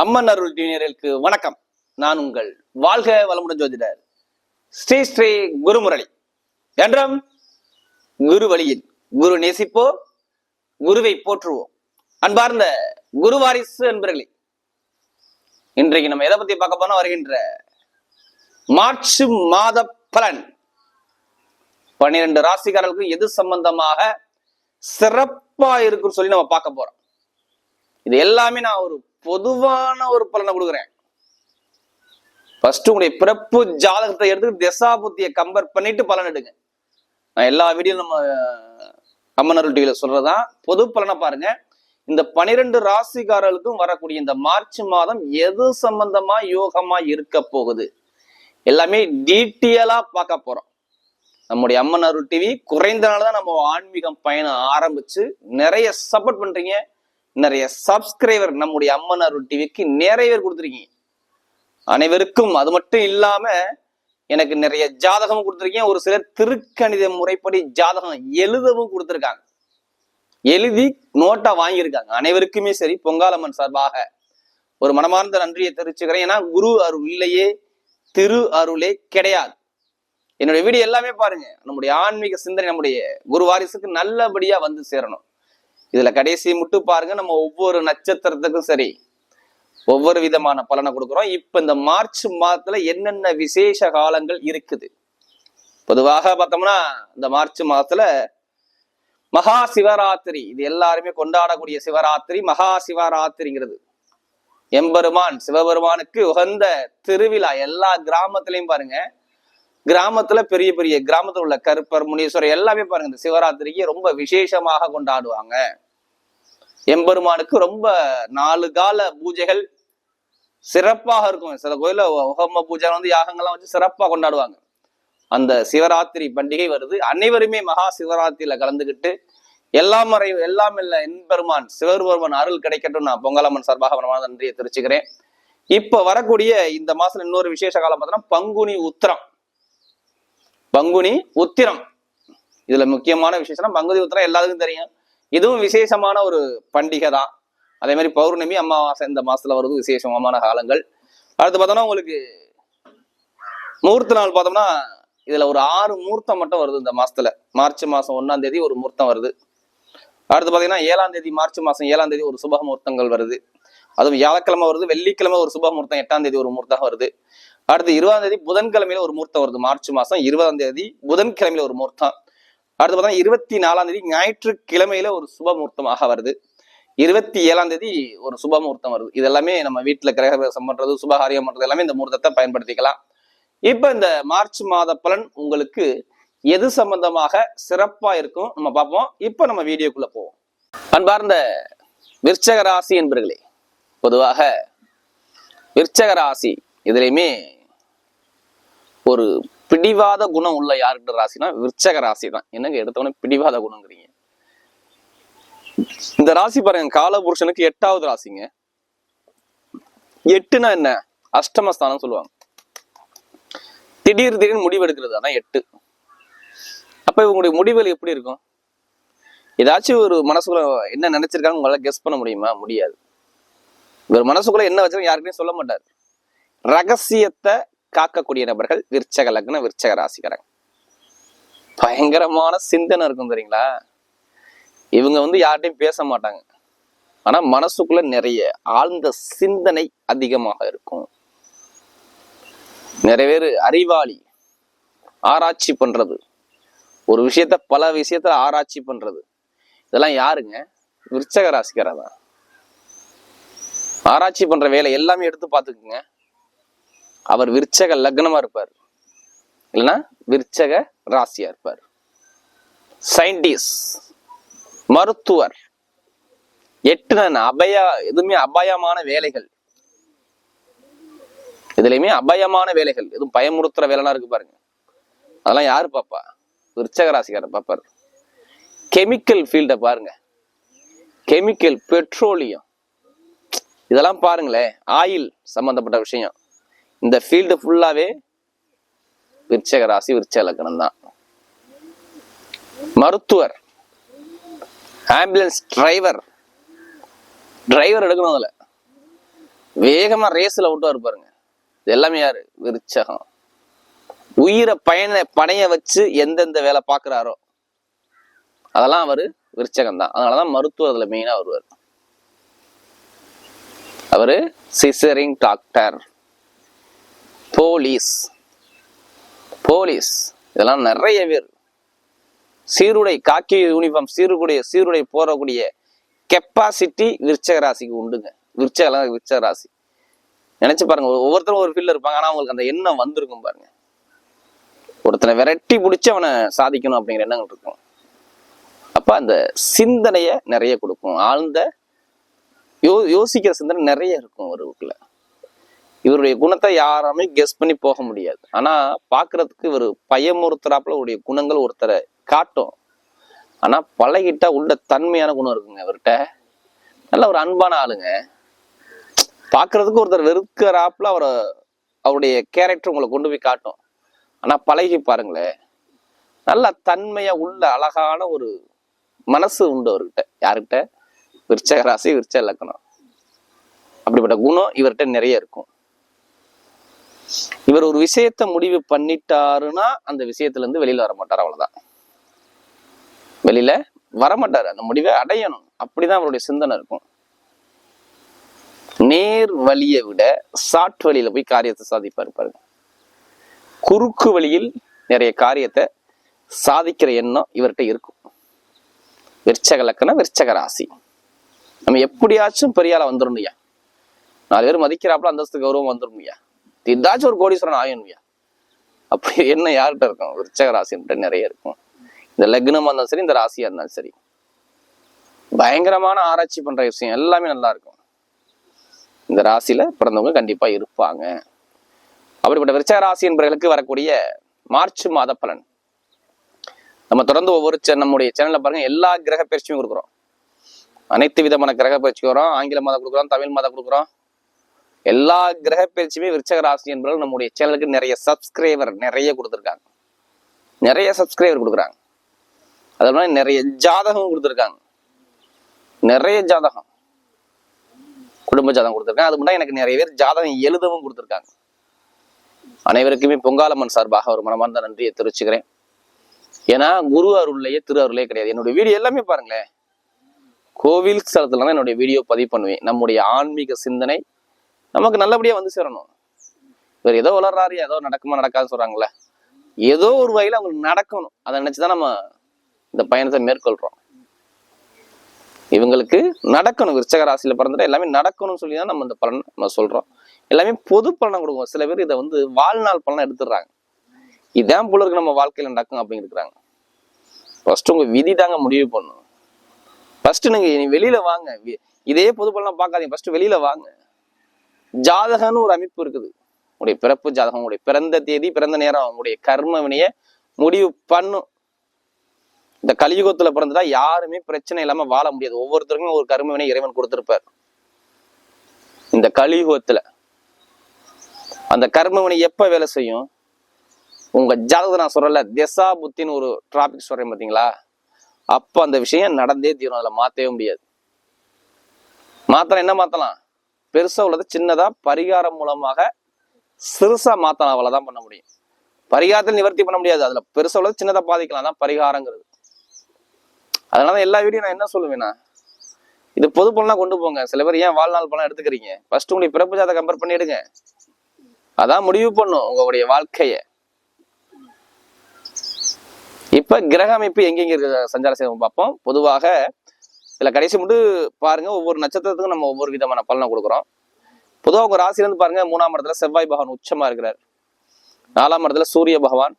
அம்மன் அருள் டிவினருக்கு வணக்கம். நான் உங்கள் வாழ்க வளமுடன் ஜோதிடர் ஸ்ரீ ஸ்ரீ குருமுரளி. என்றும் குரு வழியில் குரு நேசிப்போம் குருவை போற்றுவோம். அன்பார்ந்த குரு வாரிசு என்பர்களே இன்றைக்கு நம்ம எதை பத்தி பார்க்க போனா வருகின்ற மார்ச் மாத பலன். பன்னிரண்டு ராசிக்காரர்களுக்கு எது சம்பந்தமாக சிறப்பா இருக்குன்னு சொல்லி நம்ம பார்க்க போறோம். இது எல்லாமே நான் ஒரு பொதுவான ஒரு பலனை கொடுக்குறேன். ஃபர்ஸ்ட் உங்களுடைய பிறப்பு ஜாதகத்தை எடுத்து திசா புத்தியை கம்பேர் பண்ணிட்டு பலன் எடுங்க. நான் எல்லா வீடியோ நம்ம அம்மனருள் டிவியில சொல்றதான் பொது பலனை பாருங்க. இந்த பனிரெண்டு ராசிக்காரர்களுக்கும் வரக்கூடிய இந்த மார்ச் மாதம் எது சம்பந்தமா யோகமா இருக்க போகுது? எல்லாமே டீட்டெயிலா பார்க்க போறோம். நம்முடைய அம்மன் அருள் டிவி குறைந்த நாள் தான் நம்ம ஆன்மீகம் பயணம் ஆரம்பிச்சு நிறைய சப்போர்ட் பண்றீங்க. நிறைய சப்ஸ்கிரைபர் நம்முடைய அம்மன் அருள் டிவிக்கு நிறைய பேர் கொடுத்துருக்கீங்க. அனைவருக்கும் அது மட்டும் இல்லாம எனக்கு நிறைய ஜாதகமும் கொடுத்துருக்கீங்க. ஒரு சிலர் திருக்கணித முறைப்படி ஜாதகம் எழுதவும் கொடுத்துருக்காங்க. எழுதி நோட்டா வாங்கியிருக்காங்க. அனைவருக்குமே சரி பொங்காலம்மன் சார்பாக ஒரு மனமார்ந்த நன்றியை தெரிவிச்சுக்கிறேன். ஏன்னா குரு அருள் இல்லையே திரு அருளே கிடையாது. என்னுடைய வீடியோ எல்லாமே பாருங்க. நம்முடைய ஆன்மீக சிந்தனை நம்முடைய குரு வாரிசுக்கு நல்லபடியா வந்து சேரணும். இதுல கடைசி மட்டும் பாருங்க நம்ம ஒவ்வொரு நட்சத்திரத்துக்கும் சரி ஒவ்வொரு விதமான பலனை கொடுக்குறோம். இப்ப இந்த மார்ச் மாதத்துல என்னென்ன விசேஷ காலங்கள் இருக்குது? பொதுவாக பார்த்தோம்னா இந்த மார்ச் மாதத்துல மகா சிவராத்திரி இது எல்லாருமே கொண்டாடக்கூடிய சிவராத்திரி மகா சிவராத்திரிங்கிறது. எம்பெருமான் சிவபெருமானுக்கு உகந்த திருவிழா எல்லா கிராமத்திலையும் பாருங்க கிராமத்துல பெரிய பெரிய கிராமத்துல உள்ள கருப்பர் முனீஸ்வரர் எல்லாமே பாருங்க இந்த சிவராத்திரிக்கு ரொம்ப விசேஷமாக கொண்டாடுவாங்க. எம்பெருமானுக்கு ரொம்ப நாலு கால பூஜைகள் சிறப்பாக இருக்கும். சில கோயில ஹோம பூஜை வந்து யாகங்கள்லாம் வச்சு சிறப்பாக கொண்டாடுவாங்க. அந்த சிவராத்திரி பண்டிகை வருது. அனைவருமே மகா சிவராத்திரியில கலந்துக்கிட்டு எல்லாம் மறை எல்லாம் இல்ல என்பெருமான் சிவபெருமான் அருள் கிடைக்கட்டும். நான் பொங்கலம்மன் சார்பாக மனமான நன்றியை தெரிவிச்சுக்கிறேன். இப்ப வரக்கூடிய இந்த மாசம் இன்னொரு விசேஷ காலம் பார்த்தோம்னா பங்குனி உத்திரம். பங்குனி உத்திரம். இதுல முக்கியமான விசேஷம்னா பங்குனி உத்திரம் எல்லாத்துக்கும் தெரியும். இதுவும் விசேஷமான ஒரு பண்டிகை தான் அதே மாதிரி பௌர்ணமி அமாவாசை இந்த மாசத்துல வருது விசேஷமான காலங்கள். அடுத்து பார்த்தோம்னா உங்களுக்கு முகூர்த்த நாள் பார்த்தோம்னா இதுல ஒரு ஆறு முகூர்த்தம் மட்டும் வருது இந்த மாசத்துல. மார்ச் மாசம் ஒன்னாம் தேதி ஒரு முகூர்த்தம் வருது. அடுத்து பாத்தீங்கன்னா ஏழாம் தேதி மார்ச் மாசம் ஏழாம் தேதி ஒரு சுப முகூர்த்தங்கள் வருது. அதுவும் வியாழக்கிழமை வருது வெள்ளிக்கிழமை ஒரு சுப முகூர்த்தம் எட்டாம் தேதி ஒரு முகூர்த்தம் வருது. அடுத்து இருபதாம் தேதி புதன்கிழமையில ஒரு முகூர்த்தம் வருது. மார்ச் மாசம் இருபதாம் தேதி புதன்கிழமையில ஒரு முகூர்த்தம். அடுத்து பார்த்தா இருபத்தி நாலாம் தேதி ஞாயிற்றுக்கிழமையில ஒரு சுப முகூர்த்தமாக வருது. இருபத்தி ஏழாம் தேதி ஒரு சுப முகூர்த்தம் வருது. இது எல்லாமே நம்ம வீட்டுல கிரகபிரவேசம் பண்றது சுபகாரியம் பண்றது எல்லாமே இந்த முகூர்த்தத்தை பயன்படுத்திக்கலாம். இப்ப இந்த மார்ச் மாத பலன் உங்களுக்கு எது சம்பந்தமாக சிறப்பா இருக்கும் நம்ம பார்ப்போம். இப்ப நம்ம வீடியோக்குள்ள போவோம். அன்பார்ந்த விற்சக ராசி என்பர்களே பொதுவாக விற்சக ராசி இதுலையுமே ஒரு பிடிவாத குணம் உள்ள யாருக்கிட்ட ராசினா விற்சக ராசி தான் என்னங்க எடுத்தவொடனே பிடிவாத குணங்கிறீங்க? இந்த ராசி பாருங்க காலபுருஷனுக்கு எட்டாவது ராசிங்க. எட்டுனா என்ன? அஷ்டமஸ்தானம் சொல்லுவாங்க. திடீர் திடீர்னு முடிவு எடுக்கிறது ஆனா எட்டு. அப்ப இவங்களுடைய முடிவுகள் எப்படி இருக்கும்? ஏதாச்சும் ஒரு மனசுக்குள்ள என்ன நினைச்சிருக்காங்க உங்களால கெஸ் பண்ண முடியுமா? முடியாது. இவர் மனசுக்குள்ள என்ன வச்சிருக்க யாருக்குமே சொல்ல மாட்டார். ரகசியத்தை காக்கக்கூடிய நபர்கள் விற்சக லக்ன விற்சக ராசிக்காரங்க. பயங்கரமான சிந்தனை இருக்கும் தெரியுங்களா? இவங்க வந்து யார்கிட்டையும் பேச மாட்டாங்க. ஆனா மனசுக்குள்ள நிறைய ஆழ்ந்த சிந்தனை அதிகமாக இருக்கும். நிறைய பேர் அறிவாளி ஆராய்ச்சி பண்றது. ஒரு விஷயத்த பல விஷயத்த ஆராய்ச்சி பண்றது. இதெல்லாம் யாருங்க? விருச்சக ராசிக்காரா தான். ஆராய்ச்சி பண்ற வேலை எல்லாமே எடுத்து பார்த்துக்குங்க. அவர் விருச்சக லக்னமா இருப்பார். இல்லைன்னா விருச்சக ராசியா இருப்பார். சயின்டிஸ்ட் மருத்துவர் எட்டுனன் அபய எதுவுமே அபாயமான வேலைகள். இதுலயுமே அபயமான வேலைகள் எதுவும் பயமுறுத்துற வேலைலாம் இருக்கு பாருங்க. அதெல்லாம் யாரு பாப்பா? விருச்சக ராசிக்காரர் பாப்பாரு. கெமிக்கல் ஃபீல்ட பாருங்க. Chemical petroleum. இதெல்லாம் பாருங்களேன் ஆயில் சம்பந்தப்பட்ட விஷயம். இந்த ஃபீல்டு ஃபுல்லாவே விருச்சக ராசி விருச்ச லக்னம் தான். மருத்துவர் ஆம்புலன்ஸ் டிரைவர் டிரைவர் எடுக்கணும் அதுல. வேகமா ரேஸ்ல விட்டு பாருங்க. இது எல்லாமே யாரு? விருச்சகம். உயிரை பயண பணைய வச்சு எந்தெந்த வேலை பார்க்கறாரோ அதெல்லாம் அவர் விருச்சகம் தான். அதனாலதான் மருத்துவத்துல மெயினா வருவார். அவர் சிசரிங் டாக்டர். போலீஸ். போலீஸ். இதெல்லாம் நிறைய பேர். சீருடை காக்கி யூனிஃபார்ம் சீருடைய சீருடை போறக்கூடிய கெப்பாசிட்டி விருச்சக ராசிக்கு உண்டுங்க. விருச்சக விருச்சக ராசி நினைச்சு பாருங்க ஒவ்வொருத்தரும் ஒரு ஃபீல்ட்ல இருப்பாங்க ஆனா அவங்களுக்கு அந்த எண்ணம் வந்திருக்கும் பாருங்க. ஒருத்தனை விரட்டி பிடிச்சி அவனை சாதிக்கணும் அப்படிங்கிற எண்ணங்கள் இருக்கும். அப்ப அந்த சிந்தனைய நிறைய கொடுக்கும். ஆழ்ந்த யோ யோசிக்கிற சிந்தனை நிறைய இருக்கும் அவருக்குள்ள இவருடைய குணத்தை யாருமே கெஸ் பண்ணி போக முடியாது. ஆனா பாக்குறதுக்கு இவர் பயமுறுத்துறாப்புல உடைய குணங்கள் ஒருத்தரை காட்டும். ஆனா பழகிட்டா உள்ள தன்மையான குணம் இருக்குங்க இவர்கிட்ட. நல்ல ஒரு அன்பான ஆளுங்க. பாக்குறதுக்கு ஒருத்தர் வெறுக்கிறாப்புல அவரை அவருடைய கேரக்டர் உங்களை கொண்டு போய் காட்டும். ஆனா பழகி பாருங்களேன் நல்ல தன்மையா உள்ள அழகான ஒரு மனசு உண்டு அவர்கிட்ட. யாருக்கிட்ட விருச்சக ராசி விருச்ச லக்கணம் அப்படிப்பட்ட குணம் இவர்கிட்ட நிறைய இருக்கும். இவர் ஒரு விஷயத்த முடிவு பண்ணிட்டாருன்னா அந்த விஷயத்துல இருந்து வெளியில வர மாட்டார் அவ்வளவுதான். வெளியில வரமாட்டாரு அந்த முடிவை அடையணும். அப்படிதான் அவருடைய சிந்தனை இருக்கும். நேர் வழியை விட சாட் வழியில போய் காரியத்தை சாதிப்பாரு பாருங்க. குறுக்கு வழியில் நிறைய காரியத்தை சாதிக்கிற எண்ணம் இவர்கிட்ட இருக்கும். விற்சக லக்கணம் விற்சக ராசி. நம்ம எப்படியாச்சும் பெரிய ஆளா வந்துடணும்யா நாலு பேர் மதிக்கிறாப்புல அந்தஸ்து கௌரவம் வந்துடணும்யா இதாச்சும் ஒரு கோடீஸ்வரன் ஆயணும்யா அப்படி என்ன யார்கிட்ட இருக்கும்? விருச்சக ராசின்ட்டு நிறைய இருக்கும். இந்த லக்னமாக இருந்தாலும் சரி இந்த ராசியாக இருந்தாலும் சரி. பயங்கரமான ஆராய்ச்சி பண்ணுற விஷயம் எல்லாமே நல்லா இருக்கும். இந்த ராசியில பிறந்தவங்க கண்டிப்பாக இருப்பாங்க. அப்படிப்பட்ட விருச்சக ராசி என்பவர்களுக்கு வரக்கூடிய மார்ச் மாத பலன். நம்ம தொடர்ந்து ஒவ்வொரு நம்முடைய சேனலில் பாருங்க எல்லா கிரக பயிற்சியும் கொடுக்குறோம். அனைத்து விதமான கிரக பயிற்சி வரும் ஆங்கில மாதம் கொடுக்குறோம் தமிழ் மாதம் கொடுக்குறோம். எல்லா கிரக பயிற்சியுமே விருச்சக ராசி என்பவர்கள் நம்முடைய சேனலுக்கு நிறைய சப்ஸ்கிரைபர் நிறைய கொடுத்துருக்காங்க. நிறைய சப்ஸ்கிரைபர் கொடுக்குறாங்க. அது மாதிரி நிறைய ஜாதகம் கொடுத்துருக்காங்க. நிறைய ஜாதகம். குடும்ப ஜாதகம் கொடுத்துருக்காங்க. அது முன்னாடி எனக்கு நிறைய பேர் ஜாதகம் எழுதவும் கொடுத்துருக்காங்க. அனைவருக்குமே பொங்காலம்மன் சார்பாக ஒரு மனமார்ந்த நன்றியை தெரிவிச்சுக்கிறேன். ஏன்னா குரு அருள்லையே திரு அருளே கிடையாது. என்னுடைய வீடியோ எல்லாமே பாருங்களேன். கோவில் ஸ்தலத்துல தான் என்னுடைய வீடியோ பதிவு பண்ணுவேன். நம்முடைய ஆன்மீக சிந்தனை நமக்கு நல்லபடியாக வந்து சேரணும். இவர் ஏதோ வளர்றாரு ஏதோ நடக்குமா நடக்காதுன்னு சொல்கிறாங்களே ஏதோ ஒரு வகையில் அவங்களுக்கு நடக்கணும். அதை நினச்சி தான் நம்ம இந்த பயணத்தை மேற்கொள்கிறோம் இவங்களுக்கு நடக்கணும். விருச்சக ராசியில் பிறந்துட்டு எல்லாமே நடக்கணும்னு சொல்லி தான் நம்ம இந்த பலன் நம்ம சொல்கிறோம் எல்லாமே பொது பலனை கொடுக்கும். சில பேர் இதை வந்து வாழ்நாள் பலனை எடுத்துடுறாங்க. இதான் போல இருக்கு நம்ம வாழ்க்கையில் நடக்கும் அப்படின்னு இருக்கிறாங்க. ஃபர்ஸ்ட் உங்க விதி தாங்க முடிவு பண்ணும். ஃபர்ஸ்ட் நீங்க வெளியில் வெளியில வாங்க. இதே பொது பலனை பார்க்காதீங்க. ஃபர்ஸ்ட் வெளியில வாங்க. ஜாதகம்னு ஒரு அமைப்பு இருக்குது. உங்களுடைய பிறப்பு ஜாதகம் உங்களுடைய பிறந்த தேதி பிறந்த நேரம் உங்களுடைய கர்ம வினைய முடிவு பண்ணும் இந்த கலியுகத்துல பிறந்ததா யாருமே பிரச்சனை இல்லாம வாழ முடியாது. ஒவ்வொருத்தருக்குமே ஒரு கர்ம வினை இறைவன் கொடுத்திருப்பார். இந்த கலியுகத்துல அந்த கர்ம வினை எப்ப வேலை செய்யும்? உங்க ஜாதகத்தை நான் சொல்றல திசா புத்தின்னு ஒரு டிராபிக் சொல்றேன் பாத்தீங்களா? அப்ப அந்த விஷயம் நடந்தே தீரும். அதுல மாத்தவே முடியாது. மாத்தலாம் என்ன மாத்தலாம்? பெருசாக உள்ளதை சின்னதாக பரிகாரம் மூலமாக சிறுசாக மாத்தலாம் அவ்வளவுதான் பண்ண முடியும். பரிகாரத்தில் நிவர்த்தி பண்ண முடியாது. அதில் பெருசாக உள்ளது சின்னதாக பாதிக்கலாம். தான் பரிகாரங்கிறது. அதனால எல்லா வீடியோ நான் என்ன சொல்லுவேன்னா இது பொது பலனாக கொண்டு போங்க. சில பேர் ஏன் வாழ்நாள் பலன் எடுத்துக்கிறீங்க? ஃபர்ஸ்ட் உங்களுடைய பிறப்பு ஜாதகம் கம்பேர் பண்ணி எடுங்க அதான் முடிவு பண்ணும் உங்களுடைய வாழ்க்கையை. இப்ப கிரக அமைப்பு எங்கெங்க இருக்கு? சஞ்சார செய்வோம் பார்ப்போம். பொதுவாக இதுல கடைசி மட்டும் பாருங்க ஒவ்வொரு நட்சத்திரத்துக்கும் நம்ம ஒவ்வொரு விதமான பலனை கொடுக்குறோம். பொதுவாக உங்க ராசிலேருந்து இருந்து பாருங்க மூணாம் இடத்துல செவ்வாய் பகவான் உச்சமா இருக்கிறார். நாலாம் இடத்துல சூரிய பகவான்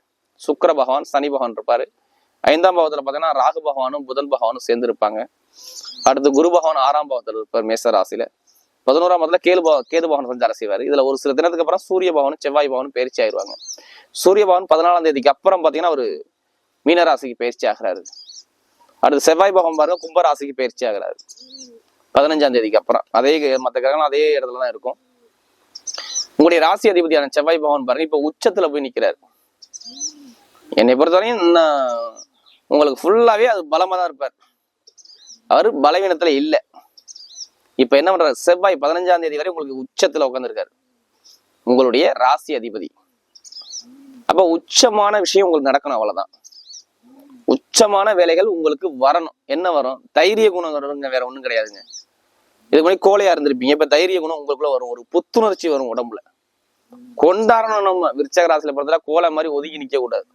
சுக்கர பகவான் சனி பகவான் இருப்பாரு. ஐந்தாம் பாவத்தில் பாத்தீங்கன்னா ராகு பகவானும் புதன் பகவானும் சேர்ந்து இருப்பாங்க அடுத்து குரு பகவான் ஆறாம் பாவத்தில் இருப்பார் மேச ராசியில். பதினோராம் இடத்துல கேது பகவான் கேது பவன் சஞ்சாரம் செய்வார். இதுல ஒரு சில தினத்துக்கு அப்புறம் சூரிய பவனும் செவ்வாய் பவனும் பயிற்சி ஆயிடுவாங்க. சூரிய பவன் பதினாலாம் தேதிக்கு அப்புறம் பாத்தீங்கன்னா ஒரு மீனராசிக்கு பயிற்சி ஆகிறாரு. அடுத்து செவ்வாய் பகவான் பாருங்க கும்பராசிக்கு பயிற்சி ஆகிறாரு. பதினஞ்சாம் தேதிக்கு அப்புறம். அதே மற்ற கிரகங்கள் அதே இடத்துல தான் இருக்கும். உங்களுடைய ராசி அதிபதியான செவ்வாய் பகவான் பாருங்க இப்ப உச்சத்துல போய் நிக்கிறாரு. என்னை பொறுத்தவரையும் உங்களுக்கு ஃபுல்லாவே அது பலமா தான் இருப்பார். அவர் பலவீனத்துல இல்லை. இப்ப என்ன பண்றாரு? செவ்வாய் பதினஞ்சாம் தேதி வரை உங்களுக்கு உச்சத்துல உட்காந்துருக்காரு உங்களுடைய ராசி அதிபதி. அப்ப உச்சமான விஷயம் உங்களுக்கு நடக்கணும் அவ்வளவுதான். உச்சமான வேலைகள் உங்களுக்கு வரணும். என்ன வரும்? தைரிய குணம் வேற ஒண்ணும் கிடையாதுங்க. இதுக்கு முன்னாடி கோழையா இருந்திருப்பீங்க. இப்ப தைரிய குணம் உங்களுக்குள்ள வரும். ஒரு புத்துணர்ச்சி வரும் உடம்புல. கொண்டாடணும் நம்ம. விருச்சகராசில பொறுத்தல கோலை மாதிரி ஒதுங்கி நிக்க கூடாது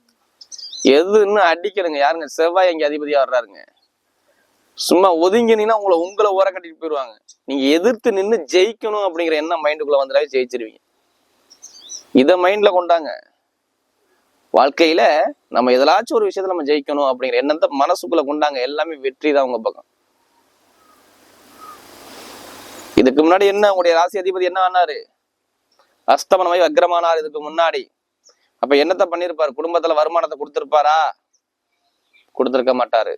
எதுன்னு அடிக்கணுங்க. யாருங்க? செவ்வாய் எங்க அதிபதியா வர்றாருங்க. சும்மா ஒதுங்கினீங்கன்னா உங்களை உங்களை ஓர கட்டிட்டு போயிடுவாங்க நீங்க எதிர்த்து நின்னு ஜெயிக்கணும் அப்படிங்கிற எண்ணம் மைண்டுக்குள்ள வந்துடாவே ஜெயிச்சிருவீங்க. இதை மைண்ட்ல கொண்டாங்க. வாழ்க்கையில நம்ம எதாச்சும் ஒரு விஷயத்துல நம்ம ஜெயிக்கணும் அப்படிங்கிற எண்ணத்தை மனசுக்குள்ள கொண்டாங்க. எல்லாமே வெற்றி தான் உங்க பக்கம். இதுக்கு முன்னாடி என்ன? உங்களுடைய ராசி அதிபதி என்ன ஆனாரு? அஸ்தமனமாய் வக்ரமானார் இதுக்கு முன்னாடி. அப்ப என்னத்த பண்ணிருப்பாரு? குடும்பத்துல வருமானத்தை கொடுத்திருப்பாரா? கொடுத்திருக்க மாட்டாரு.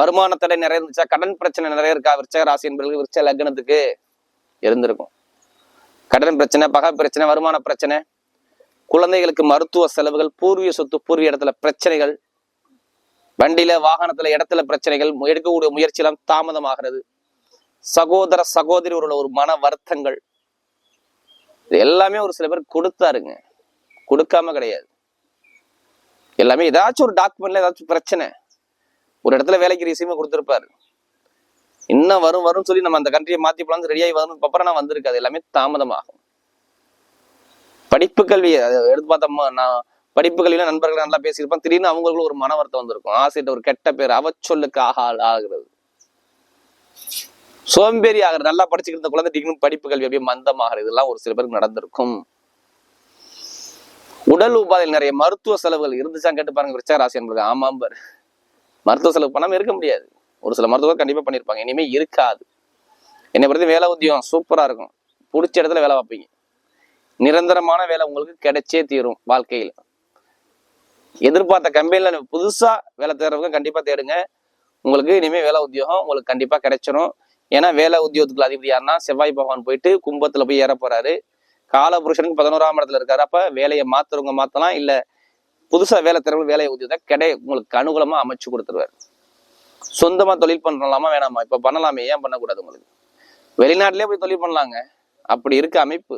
வருமான தடை நிறைய இருந்துச்சா கடன் பிரச்சனை நிறைய இருக்கா? விருச்சக ராசி என்பது விருச்ச லக்னத்துக்கு? இருந்திருக்கும். கடன் பிரச்சனை பகை பிரச்சனை வருமான பிரச்சனை குழந்தைகளுக்கு மருத்துவ செலவுகள் பூர்வீக சொத்து பூர்வீக இடத்துல பிரச்சனைகள் வண்டியில வாகனத்துல இடத்துல பிரச்சனைகள் எடுக்கக்கூடிய முயற்சியெல்லாம் தாமதமாகிறது. சகோதர சகோதரி ஒரு ஒரு மன வருத்தங்கள். இது எல்லாமே ஒரு சில பேர் கொடுத்தாருங்க. கொடுக்காம கிடையாது. எல்லாமே ஏதாச்சும் ஒரு டாக்குமெண்ட்ல ஏதாச்சும் பிரச்சனை. ஒரு இடத்துல வேலைக்கு ரீசியமா கொடுத்துருப்பாரு. இன்னும் வரும் வரும்னு சொல்லி நம்ம அந்த கண்ட்ரியை மாத்தி போலாம் ரெடியாகி வரும் அப்புறம் நான் வந்திருக்காது எல்லாமே தாமதமாகும். படிப்பு கல்வி எடுத்து பார்த்தோம்மா நான் படிப்பு கல்வியில நண்பர்கள் நல்லா பேசியிருப்பான். திடீர்னு அவங்களுக்குள்ள ஒரு மன வருத்தம் வந்திருக்கும். ஆசிரியர் ஒரு கெட்ட பேர் அவச்சொல்லுக்கு ஆகால் ஆகிறது. சோம்பேறி ஆகிற நல்லா படிச்சுக்கிட்டு இருந்த குழந்தை திடீர்னு படிப்பு கல்வி அப்படியே மந்தமாகிறது இதெல்லாம் ஒரு சில பேருக்கு நடந்திருக்கும். உடல் உபாதையில் நிறைய மருத்துவ செலவுகள் இருந்துச்சான்னு கேட்டு பாருங்க விருச்சக ராசி என்பது ஆமாம் பாரு. மருத்துவ செலவு பண்ணாம இருக்க முடியாது. ஒரு சில மருத்துவர் கண்டிப்பா பண்ணிருப்பாங்க இனிமே இருக்காது. என்னை பொறுத்த வேலை உத்தியம் சூப்பரா இருக்கும். பிடிச்ச இடத்துல வேலை வைப்பீங்க நிரந்தரமான வேலை உங்களுக்கு கிடைச்சே தீரும் வாழ்க்கையில. எதிர்பார்த்த கம்பெனியில் புதுசா வேலை தேடுறவங்க கண்டிப்பா தேடுங்க. உங்களுக்கு இனிமேல் வேலை உத்தியோகம் உங்களுக்கு கண்டிப்பாக கிடைச்சிரும். ஏன்னா வேலை உத்தியோகத்துக்கு அதிபதி யாருன்னா செவ்வாய் பகவான் போயிட்டு கும்பத்தில் போய் ஏற போறாரு. காலபுருஷனுக்கு பதினோராம் இடத்துல இருக்காரு. அப்போ வேலையை மாத்துறவங்க மாத்தலாம். இல்லை புதுசா வேலை தேடுறவங்க வேலையை உத்தியோகத்தை கிடை உங்களுக்கு அனுகூலமாக அமைச்சு கொடுத்துருவாரு. சொந்தமா தொழில் பண்ணலாமா வேணாமா? இப்போ பண்ணலாமே. ஏன் பண்ணக்கூடாது உங்களுக்கு? வெளிநாட்டிலே போய் தொழில் பண்ணலாங்க. அப்படி இருக்க அமைப்பு.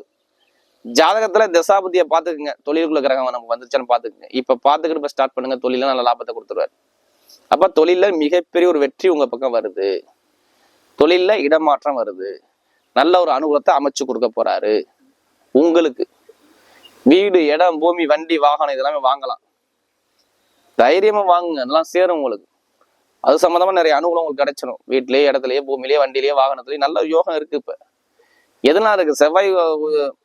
ஜாதகத்துல தசாபதியை பாத்துக்குங்க தொழிலுக்குள்ள கிரகம் நமக்கு வந்துருச்சான்னு பாத்துக்குங்க இப்ப பாத்துக்கிட்டு இப்ப ஸ்டார்ட் பண்ணுங்க. தொழில நல்ல லாபத்தை கொடுத்துருவாரு. அப்ப தொழில மிகப்பெரிய ஒரு வெற்றி உங்க பக்கம் வருது. தொழில இடமாற்றம் வருது. நல்ல ஒரு அனுகூலத்தை அமைச்சு கொடுக்க போறாரு. உங்களுக்கு வீடு இடம் பூமி வண்டி வாகனம் இதெல்லாமே வாங்கலாம். தைரியமா வாங்குங்க. அதெல்லாம் சேரும் உங்களுக்கு. அது சம்மந்தமா நிறைய அனுகூலம் உங்களுக்கு கிடைச்சிடும் வீட்லயே இடத்துலயே பூமியிலேயே வண்டியிலேயே வாகனத்துலயே நல்ல யோகம் இருக்கு இப்ப. எதெல்லாம் இருக்கு? செவ்வாய்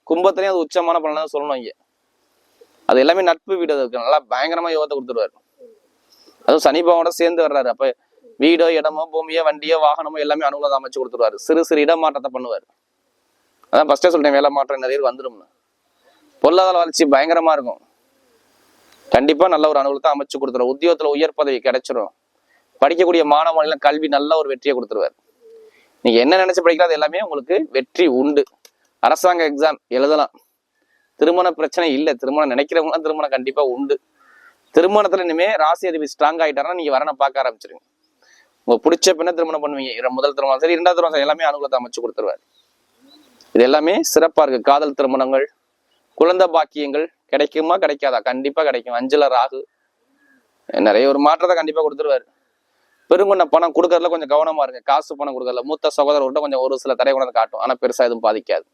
கும்பத்துலேயும் அது உச்சமான பலன் சொல்லணும் இங்கே. அது எல்லாமே நட்பு வீடு அதுக்கு நல்லா பயங்கரமா யோகத்தை கொடுத்துருவாரு. அதுவும் சனி பகவானோட சேர்ந்து வர்றாரு. அப்போ வீடோ இடமோ பூமியோ வண்டியோ வாகனமோ எல்லாமே அனுகூலம் அமைச்சு கொடுத்துருவாரு. சிறு சிறு இடமாற்றத்தை பண்ணுவார். அதான் ஃபர்ஸ்டே சொல்லிட்டேன் வேலை மாற்றம் நிறைய வந்துடும்னு பொருளாதார வளர்ச்சி பயங்கரமா இருக்கும். கண்டிப்பா நல்ல ஒரு அனுகூலத்தை அமைச்சு கொடுத்துருவார் உத்தியோகத்துல உயர் பதவி கிடைச்சிரும். படிக்கக்கூடிய மாணவர்கள் கல்வி நல்ல ஒரு வெற்றியை கொடுத்துருவார். நீங்க என்ன நினைச்சு படிக்கிறோம் அது எல்லாமே உங்களுக்கு வெற்றி உண்டு. அரசாங்க எக்ஸாம் எழுதலாம். திருமண பிரச்சனை இல்லை. திருமணம் நினைக்கிறவங்களாம் திருமணம் கண்டிப்பா உண்டு. திருமணத்துல இனிமே ராசி அதிபதி ஸ்ட்ராங் ஆகிட்டாருன்னா நீங்க வரனை பார்க்க ஆரம்பிச்சிருங்க. உங்க பிடிச்ச பின்ன திருமணம் பண்ணுவீங்க. முதல் திருமணம். சரி இரண்டாவது திருமணம். சரி, எல்லாமே அனுகூலத்தை அமைச்சு கொடுத்துருவாரு. இது எல்லாமே சிறப்பா இருக்கு. காதல் திருமணங்கள் குழந்தை பாக்கியங்கள் கிடைக்குமா கிடைக்காதா? கண்டிப்பா கிடைக்கும். அஞ்சுல ராகு. நிறைய ஒரு மாற்றத்தை கண்டிப்பா கொடுத்துருவாரு. பெருங்கொண்ட பணம் கொடுக்கறதுல கொஞ்சம் கவனமா இருங்க. காசு பணம் கொடுக்கறதுல மூத்த சகோதரர்கிட்ட கொஞ்சம் ஒரு சில தடை கொண்டு காட்டும். ஆனா பெருசா எதுவும் பாதிக்காது.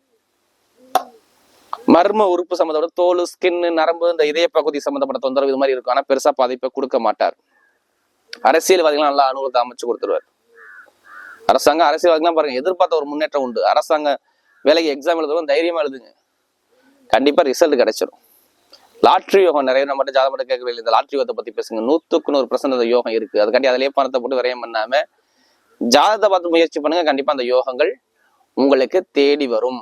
மர்ம உறுப்பு சம்மந்தப்பட்ட தோல் ஸ்கின் நரம்பு இந்த இதய பகுதி சம்மந்தப்பட்ட தொந்தரவு இது மாதிரி இருக்கும். ஆனா பெருசா பாதிப்பை கொடுக்க மாட்டார். அரசியல்வாதிகள் நல்லா அனுகூலத்தை அமைச்சு கொடுத்துருவார். அரசாங்கம் அரசியல்வாதிகள்லாம் பாருங்க எதிர்பார்த்த ஒரு முன்னேற்றம் உண்டு. அரசாங்க வேலைக்கு எக்ஸாம் எழுதுறவங்க தைரியமா எழுதுங்க. கண்டிப்பா ரிசல்ட் கிடைச்சிடும் லாட்ரி யோகம் நிறைய நம்ம ஜாதகம் மட்டும் கேட்கவே இல்லை. இந்த லாட்ரி யோகத்தை பத்தி பேசுங்க. நூத்துக்கு நூறு பர்சன்ட் யோகம் இருக்கு. அதுக்காண்டி அதிலே பணத்தை போட்டு விரயம் பண்ணாம ஜாதகத்தை பார்த்து முயற்சி பண்ணுங்க. கண்டிப்பா அந்த யோகங்கள் உங்களுக்கு தேடி வரும்.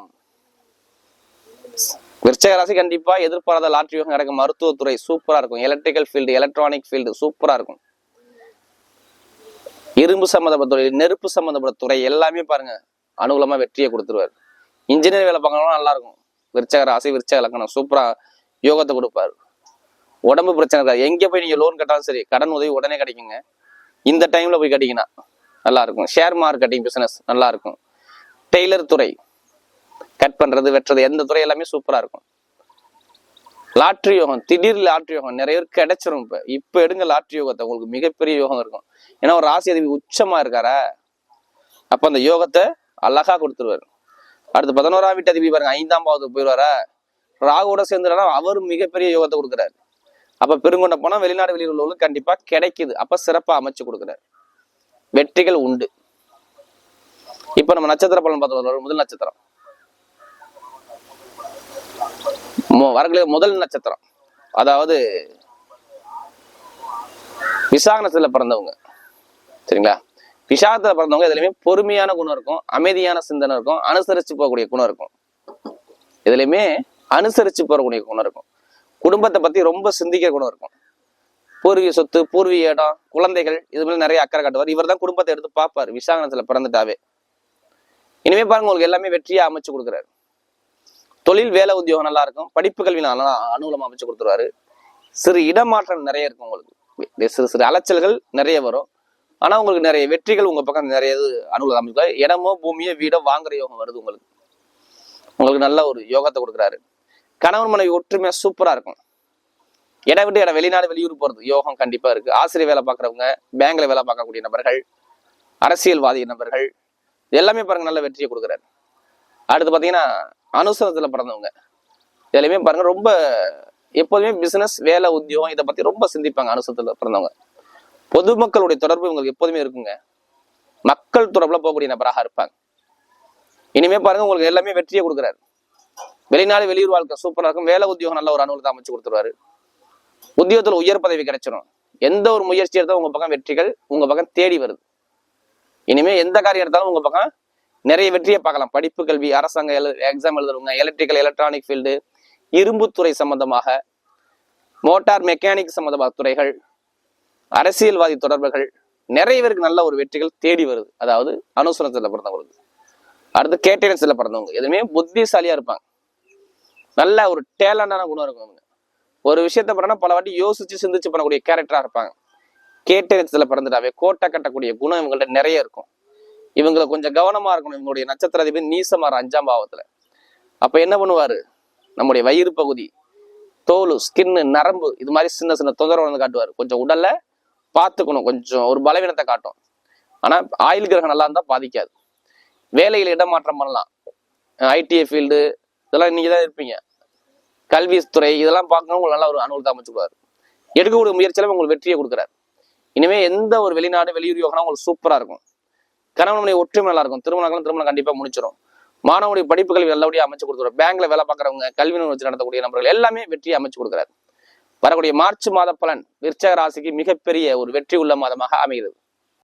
விருச்சக ராசி கண்டிப்பா எதிர்பாராத லாட்ரி யோகம் கிடைக்கும் மருத்துவத்துறை சூப்பரா இருக்கும். எலக்ட்ரிக்கல் ஃபீல்டு எலக்ட்ரானிக் ஃபீல்டு சூப்பரா இருக்கும். இரும்பு சம்மந்தப்பட்ட துறை நெருப்பு சம்மந்தப்பட்ட துறை எல்லாமே பாருங்க. அனுகூலமா வெற்றியை கொடுத்துருவார். இன்ஜினியர் வேலை பார்க்கணும் நல்லா இருக்கும். விருச்சக ராசி விருச்சக லக்கணம் சூப்பரா யோகத்தை கொடுப்பாரு. உடம்பு பிரச்சனை இருக்காது. எங்கே போய் நீங்க லோன் கட்டாலும் சரி கடன் உதவி உடனே கிடைக்குங்க. இந்த டைம்ல போய் கட்டிங்கன்னா நல்லா இருக்கும். ஷேர் மார்க்கெட்டிங் பிஸ்னஸ் நல்லா இருக்கும். டெய்லர் துறை கட் பண்றது வெட்டுறது எந்த துறை எல்லாமே சூப்பரா இருக்கும். லாட்ரி யோகம் திடீர் லாட்ரி யோகம் நிறைய பேர் கிடைச்சிரும் இப்ப. இப்ப எடுங்க லாட்ரி யோகத்தை. உங்களுக்கு மிகப்பெரிய யோகம் இருக்கும். ஏன்னா ஒரு ராசி அதிபதி உச்சமா இருக்காரா? அப்ப அந்த யோகத்தை அழகா கொடுத்துருவாரு. அடுத்து பதினோராம் வீட்டு அதிபதி பாருங்க ஐந்தாம் பாவத்துக்கு போயிடுவாரா ராகுவோட சேர்ந்துனா அவர் மிகப்பெரிய யோகத்தை கொடுக்குறாரு. அப்ப பெருங்கொண்ட போனால் வெளிநாடு வெளியில் உள்ளவங்களுக்கு கண்டிப்பா கிடைக்குது. அப்ப சிறப்பா அமைச்சு கொடுக்குறாரு. வெற்றிகள் உண்டு. இப்போ நம்ம நட்சத்திர பலன் பார்த்தோம் முதல் நட்சத்திரம். மு- வரக்கூடிய முதல் நட்சத்திரம். அதாவது விசாகனத்துல பிறந்தவங்க. சரிங்களா? விசாகத்துல பிறந்தவங்க இதுலையுமே பொறுமையான குணம் இருக்கும். அமைதியான சிந்தனை இருக்கும். அனுசரித்து போகக்கூடிய குணம் இருக்கும். இதுலயுமே அனுசரித்து போகக்கூடிய குணம் இருக்கும். குடும்பத்தை பற்றி ரொம்ப சிந்திக்க குணம் இருக்கும். பூர்வீக சொத்து பூர்வீக இடம் குழந்தைகள் இது மாதிரி நிறைய அக்கறை காட்டுவார். இவர் தான் குடும்பத்தை எடுத்து பார்ப்பார். விசாகனத்தில் பிறந்துட்டாவே. இனிமே பாருங்க உங்களுக்கு எல்லாமே வெற்றியாக அமைச்சு கொடுக்குறாரு. தொழில் வேலை உத்தியோகம் நல்லா இருக்கும். படிப்பு கல்வி நல்லா அனுகூலமாக அமைச்சு கொடுத்துருவாரு. சிறு இடமாற்றம் நிறைய இருக்கும் உங்களுக்கு. சிறு சிறு அலைச்சல்கள் நிறைய வரும். ஆனால் உங்களுக்கு நிறைய வெற்றிகள் உங்கள் பக்கம் நிறைய இது அனுகூலம் அமைச்சு இடமோ பூமியோ வீடோ வாங்குற யோகம் வருது உங்களுக்கு. உங்களுக்கு நல்ல ஒரு யோகத்தை கொடுக்குறாரு. கணவன் மனைவி ஒற்றுமையா சூப்பரா இருக்கும். இடம் விட்டு இடம் வெளிநாடு வெளியூர் போறது யோகம் கண்டிப்பா இருக்கு. ஆசிரியர் வேலை பார்க்குறவங்க பேங்க்ல வேலை பார்க்கக்கூடிய நபர்கள் அரசியல்வாதி நபர்கள் எல்லாமே பாருங்க நல்ல வெற்றியை கொடுக்குறாரு. அடுத்து பார்த்தீங்கன்னா அனுசரத்தில் பிறந்தவங்க. இதுலையுமே பாருங்க ரொம்ப எப்போதுமே பிசினஸ் வேலை உத்தியோகம் இதை பற்றி ரொம்ப சிந்திப்பாங்க அனுசரத்தில் பிறந்தவங்க. பொதுமக்களுடைய தொடர்பு இவங்களுக்கு எப்போதுமே இருக்குங்க. மக்கள் தொடர்பில் போகக்கூடிய நபராக இருப்பாங்க. இனிமே பாருங்க உங்களுக்கு எல்லாமே வெற்றியை கொடுக்குறாரு. வெளிநாடு வெளியூர் வாழ்க்கை சூப்பராக இருக்கும். வேலை உத்தியோகம் நல்ல ஒரு அனுகூலத்தை அமைச்சு கொடுத்துருவாரு. உத்தியோகத்தில் உயர் பதவி கிடைச்சிடும் எந்த ஒரு முயற்சி எடுத்தாலும் உங்க பக்கம் வெற்றிகள் உங்க பக்கம் தேடி வருது. இனிமே எந்த காரியம் எடுத்தாலும் உங்க பக்கம் நிறைய வெற்றியை பார்க்கலாம். படிப்பு கல்வி அரசாங்க எக்ஸாம் எழுதுறவங்க எலக்ட்ரிக்கல் எலக்ட்ரானிக் ஃபீல்டு இரும்புத்துறை சம்பந்தமாக மோட்டார் மெக்கானிக் சம்பந்தமாக துறைகள் அரசியல்வாதி தொடர்புகள் நிறைய பேருக்கு நல்ல ஒரு வெற்றிகள் தேடி வருது. அதாவது அனுசரணத்துல பிறந்தவங்களுக்கு. அடுத்து கேட்டேனஸ்ல பிறந்தவங்க. எதுவுமே புத்திசாலியா இருப்பாங்க. நல்ல ஒரு டேலண்டான குணம் இருக்கும் அவங்க ஒரு விஷயத்த பண்ணா பல வாட்டி யோசிச்சு சிந்திச்சு பண்ணக்கூடிய கேரக்டரா இருப்பாங்க. கேட்டேனஸ்ல பிறந்துட்டாவே கோட்டை கட்டக்கூடிய குணம் இவங்கள்ட்ட நிறைய இருக்கும். இவங்களை கொஞ்சம் கவனமா இருக்கணும். இவங்களுடைய நட்சத்திர அதிபதி நீசமாற அஞ்சாம் பாவத்துல. அப்ப என்ன பண்ணுவாரு? நம்முடைய வயிறு பகுதி தோல் ஸ்கின்னு நரம்பு இது மாதிரி சின்ன சின்ன தொந்தரவு வந்து காட்டுவார். கொஞ்சம் உடல்ல பார்த்துக்கணும். கொஞ்சம் ஒரு பலவீனத்தை காட்டும். ஆனா ஆயுள் கிரகம் நல்லா இருந்தா பாதிக்காது. வேலையில் இடமாற்றம் பண்ணலாம். ஐடிஐ ஃபீல்டு இதெல்லாம் இன்னைக்கு தான் இருப்பீங்க கல்வித்துறை இதெல்லாம் பார்க்கணும் உங்களுக்கு நல்ல ஒரு அனுகூலத்தை அமைச்சுக்குவார். எடுக்கக்கூடிய முயற்சியில உங்களுக்கு வெற்றியை கொடுக்குறாரு. இனிமே எந்த ஒரு வெளிநாடு வெளியூர் யோகனா உங்களுக்கு சூப்பராக இருக்கும். கணவனுடைய ஒற்றுமை நல்லா இருக்கும். திருமணங்களும் திருமணம் கண்டிப்பாக முடிச்சிடும் மாணவனுடைய படிப்பு கல்வி அமைச்சு கொடுத்துரும். பேங்க்ல வேலை பார்க்குறவங்க கல்வி நிறுவனம் வச்சு நடத்தக்கூடிய நபர்கள் எல்லாமே வெற்றியை அமைச்சு கொடுக்குறாரு. வரக்கூடிய மார்ச் மாத பலன் விருச்சக ராசிக்கு மிகப்பெரிய ஒரு வெற்றி உள்ள மாதமாக அமைகிறது.